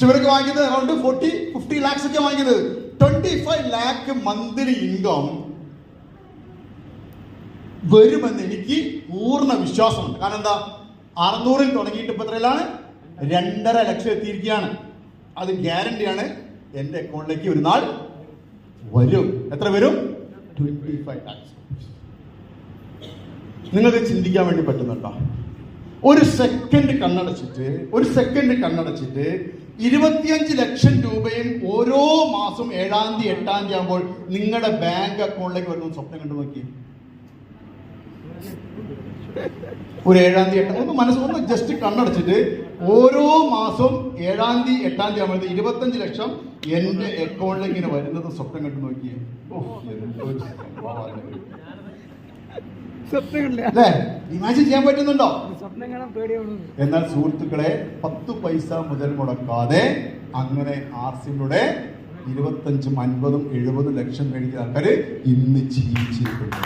പക്ഷെ ഇവർക്ക് വാങ്ങിക്കുന്നത് അറൗണ്ട് ഫോർട്ടി ഫിഫ്റ്റി ലാക്സ് ഒക്കെ വാങ്ങിയത്. Twenty five lakh monthly income വരുമെന്ന് എനിക്ക് പൂർണ വിശ്വാസമുണ്ട്. കാരണം എന്താ? അറുന്നൂറിൽ തുടങ്ങിയിട്ട് ഇപ്പൊ എത്രയിലാണ്? രണ്ടര ലക്ഷം എത്തിയിരിക്കുകയാണ്. അത് ഗ്യാരണ്ടിയാണ് എന്റെ അക്കൗണ്ടിലേക്ക് ഒരു നാൾ വരും. എത്ര വരും? ട്വന്റി ഫൈവ് ലാക്സ് നിങ്ങൾക്ക് ചിന്തിക്കാൻ വേണ്ടി പറ്റുന്നുണ്ടോ? ഒരു സെക്കൻഡ് കണ്ണടച്ചിട്ട് ഒരു സെക്കൻഡ് കണ്ണടച്ചിട്ട് ഇരുപത്തിയഞ്ച് ലക്ഷം രൂപയും ഓരോ മാസം ഏഴാം തീയതി എട്ടാം തീയതി ആകുമ്പോൾ നിങ്ങളുടെ ബാങ്ക് അക്കൗണ്ടിലേക്ക് വരുന്ന സ്വപ്നം കണ്ടു നോക്കി ഒരു ഏഴാം തീയതി എട്ടാം ഒന്ന് മനസ്സൊന്ന് ജസ്റ്റ് കണ്ണടച്ചിട്ട് ഓരോ മാസം ഏഴാം തീയതി എട്ടാം തീയതി ആകുമ്പോൾ ഇരുപത്തഞ്ച് ലക്ഷം എന്റെ അക്കൗണ്ടിലേക്ക് ഇങ്ങനെ വരുന്നത് സ്വപ്നം കണ്ടു നോക്കിയേ. അല്ലേ? ഇമാജിൻ ചെയ്യാൻ പറ്റുന്നുണ്ടോ? എന്നാൽ സുഹൃത്തുക്കളെ പത്ത് പൈസ മുതൽ മുടക്കാതെ അങ്ങനെ ആർസിലൂടെ ഇരുപത്തഞ്ചും അൻപതും എഴുപതും ലക്ഷം കഴിഞ്ഞ ആൾക്കാര് ഇന്ന് ജീവിച്ചിരിക്കുന്നു.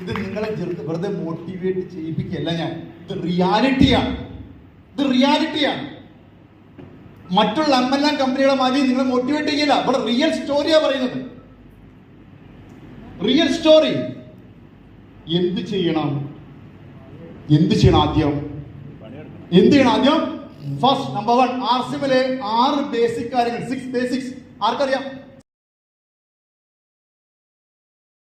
ഇത് നിങ്ങളെ വെറുതെ മോട്ടിവേറ്റ് ചെയ്യിപ്പിക്കല്ല ഞാൻ. ഇത് റിയാലിറ്റിയാണ് ഇത് റിയാലിറ്റിയാണ് മറ്റുള്ള അമ്പെല്ലാം കമ്പനികളെ മാറ്റി നിങ്ങളെ മോട്ടിവേറ്റ് ചെയ്യില്ല. ഇവിടെ റിയൽ സ്റ്റോറിയാ പറയുന്നത്. Real story. എന്ത് ചെയ്യണം? എന്ത് ചെയ്യണം ആദ്യം? എന്ത് ചെയ്യണം ആദ്യം? ഫസ്റ്റ് നമ്പർ വൺ ആർ സിമിലെ ആറ് ബേസിക് കാര്യങ്ങൾ. സിക്സ് ബേസിക്സ് ആർക്കറിയാം?